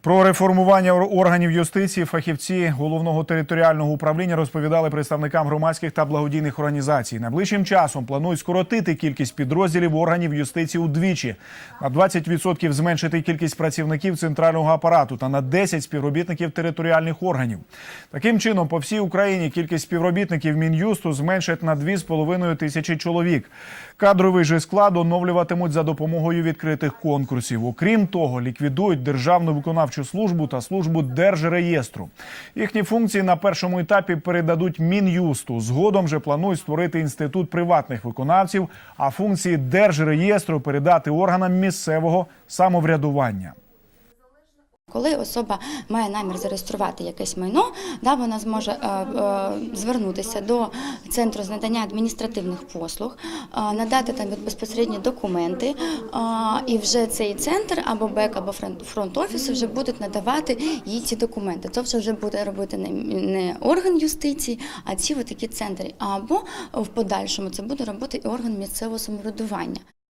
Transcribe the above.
Про реформування органів юстиції фахівці головного територіального управління розповідали представникам громадських та благодійних організацій. Найближчим часом планують скоротити кількість підрозділів органів юстиції удвічі, на 20% зменшити кількість працівників центрального апарату та на 10 співробітників територіальних органів. Таким чином, по всій Україні кількість співробітників мін'юсту зменшать на 2,5 тисячі чоловік. Кадровий же склад оновлюватимуть за допомогою відкритих конкурсів. Окрім того, ліквідують державну виконавчу службу та службу держреєстру. Їхні функції на першому етапі передадуть мін'юсту. Згодом же планують створити інститут приватних виконавців, а функції держреєстру передати органам місцевого самоврядування. Коли особа має намір зареєструвати якесь майно, да, вона зможе е, е, звернутися до центру з надання адміністративних послуг, е, надати там безпосередні документи, і вже цей центр або БЕК, або фронт- фронт-офіси вже будуть надавати їй ці документи. Це вже буде робити не, не орган юстиції, а ці такі центри. Або в подальшому це буде робити і орган місцевого самоврядування.